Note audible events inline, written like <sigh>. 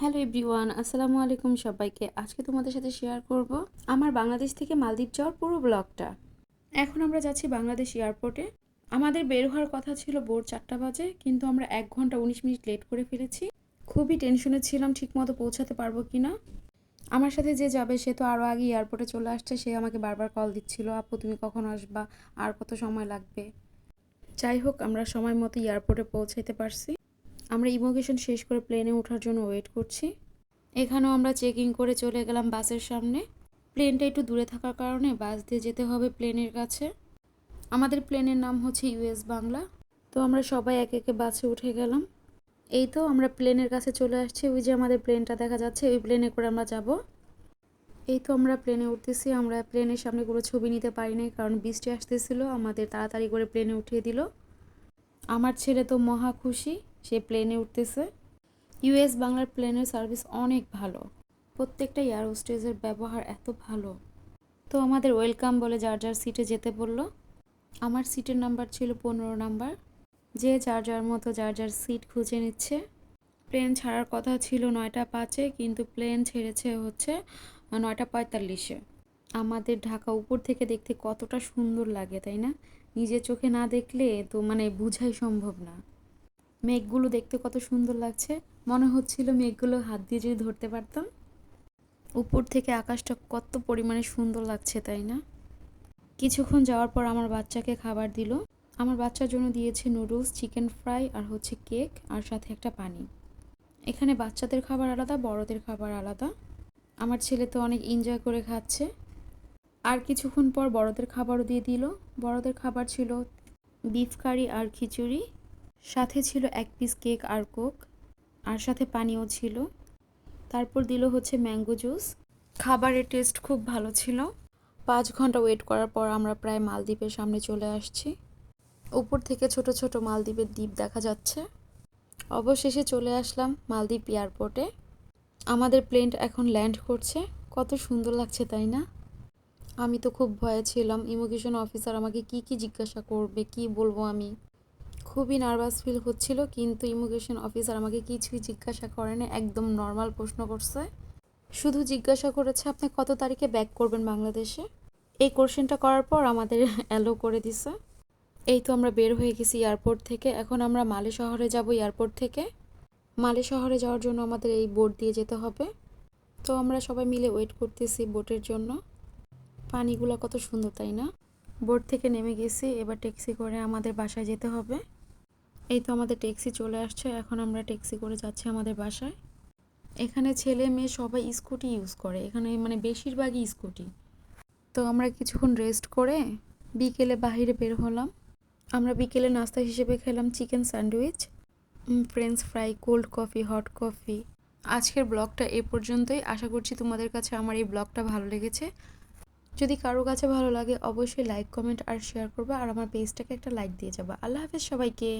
Hello everyone, আসসালামু আলাইকুম সবাইকে। আজকে তোমাদের সাথে শেয়ার করব আমার বাংলাদেশ থেকে মালদ্বীপ যাওয়ার পুরো ব্লগটা এখন আমরা যাচ্ছি বাংলাদেশ এয়ারপোর্টে আমাদের বের হওয়ার কথা ছিল ভোর চারটা বাজে, কিন্তু আমরা এক ঘণ্টা উনিশ মিনিট লেট করে ফেলেছি। খুবই টেনশনে ছিলাম, ঠিকমতো পৌঁছাতে পারব কি না আমার সাথে যে যাবে, সে তো আরও আগে এয়ারপোর্টে চলে আসছে, সে আমাকে বারবার কল দিচ্ছিল, আপু, তুমি কখন আসবা? আর কত সময় লাগবে? যাই হোক, আমরা সময় মতো এয়ারপোর্টে পৌঁছাইতে পারছি। আমরা ইমোগেশন শেষ করে প্লেনে ওঠার জন্য ওয়েট করছি। এখানেও আমরা চেকিং করে চলে গেলাম বাসের সামনে। প্লেনটা একটু দূরে থাকার কারণে বাস দিয়ে যেতে হবে প্লেনের কাছে। আমাদের প্লেনের নাম হচ্ছে ইউএস বাংলা। তো আমরা সবাই এক একে বাসে উঠে গেলাম। এই তো আমরা প্লেনের কাছে চলে আসছি। ওই যে আমাদের প্লেনটা দেখা যাচ্ছে, ওই প্লেনে করে আমরা যাব। এই তো আমরা প্লেনে উঠতেছি। আমরা প্লেনের সামনে কোনো ছবি নিতে পারি নাই কারণ বৃষ্টি আসতেছিল। আমাদের তাড়াতাড়ি করে প্লেনে উঠিয়ে দিল। আমার ছেলে তো মহা খুশি। সে প্লেনে উঠতেছে। ইউএস বাংলার প্লেনের সার্ভিস অনেক ভালো। প্রত্যেকটা এয়ার হোস্টেজের ব্যবহার এত ভালো। তো আমাদের ওয়েলকাম বলে যার যার সিটে যেতে বলল। আমার সিটের নাম্বার ছিল পনেরো নাম্বার যে যার যার মতো যার যার সিট খুঁজে নিচ্ছে। প্লেন ছাড়ার কথা ছিল নয়টা পাঁচে, কিন্তু প্লেন ছেড়েছে হচ্ছে নয়টা পঁয়তাল্লিশে। আমাদের ঢাকা উপর থেকে দেখতে কতটা সুন্দর লাগে, তাই না? নিজের চোখে না দেখলে তো মানে বোঝাই সম্ভব না। মেঘগুলো দেখতে কত সুন্দর লাগছে। মনে হচ্ছিল মেঘগুলো হাত দিয়ে যদি ধরতে পারতাম। উপর থেকে আকাশটা কত পরিমাণে সুন্দর লাগছে, তাই না? কিছুক্ষণ যাওয়ার পর আমার বাচ্চাকে খাবার দিল। আমার বাচ্চার জন্য দিয়েছে নুডলস, চিকেন ফ্রাই আর হচ্ছে কেক আর সাথে একটা পানি। এখানে বাচ্চাদের খাবার আলাদা, বড়দের খাবার আলাদা। আমার ছেলে তো অনেক এনজয় করে খাচ্ছে। আর কিছুক্ষণ পর বড়দের খাবারও দিয়ে দিল। বড়দের খাবার ছিল বিফ কারি আর খিচুড়ি। সাথে ছিল এক পিস কেক আর কোক আর সাথে পানিও ছিল। তারপর দিল হচ্ছে ম্যাঙ্গো জুস খাবারের টেস্ট খুব ভালো ছিল। পাঁচ ঘণ্টা ওয়েট করার পর আমরা প্রায় মালদ্বীপের সামনে চলে আসছি। উপর থেকে ছোট ছোট মালদ্বীপের দ্বীপ দেখা যাচ্ছে। অবশেষে চলে আসলাম মালদ্বীপ এয়ারপোর্টে আমাদের প্লেনটা এখন ল্যান্ড করছে। কত সুন্দর লাগছে, তাই না? আমি তো খুব ভয়ে ছিলাম। ইমিগ্রেশন অফিসার আমাকে কি কি জিজ্ঞাসা করবে, কি বলব আমি? খুবই নার্ভাস ফিল হচ্ছিল, কিন্তু ইমিগ্রেশন অফিসার আমাকে কিছুই জিজ্ঞাসা করেনি, একদম নর্মাল প্রশ্ন করছে। শুধু জিজ্ঞাসা করেছে, আপনি কত তারিখে ব্যাক করবেন বাংলাদেশে? এই কোশ্চেনটা করার পর আমাদের <laughs> অ্যালো করে দিছে। এই তো আমরা বের হয়ে গেছি এয়ারপোর্ট থেকে। এখন আমরা মালে শহরে যাব এয়ারপোর্ট থেকে। মালে শহরে যাওয়ার জন্য আমাদের এই বোট দিয়ে যেতে হবে। তো আমরা সবাই মিলে ওয়েট করতেছি বোটের জন্য। পানিগুলো কত সুন্দর, তাই না? বোট থেকে নেমে গেছি, এবার ট্যাক্সি করে আমাদের বাসায় যেতে হবে। এই তো আমাদের ট্যাক্সি চলে আসছে, এখন আমরা ট্যাক্সি করে যাচ্ছি আমাদের বাসায়। এখানে ছেলে মেয়ে সবাই স্কুটি ইউজ করে, এখানে মানে বেশিরভাগই স্কুটি। তো আমরা কিছুক্ষণ রেস্ট করে বিকেলে বাহিরে বের হলাম। আমরা বিকেলে নাস্তা হিসেবে খেলাম chicken sandwich French fry, cold coffee, hot coffee. আজকের ব্লগটা এ পর্যন্তই। আশা করছি তোমাদের কাছে আমার এই ব্লগটা ভালো লেগেছে। যদি কারও কাছে ভালো লাগে, অবশ্যই লাইক কমেন্ট আর শেয়ার করবে। আর আমার পেজটাকে একটা লাইক দিয়ে যাব। আল্লাহ হাফেজ সবাইকে।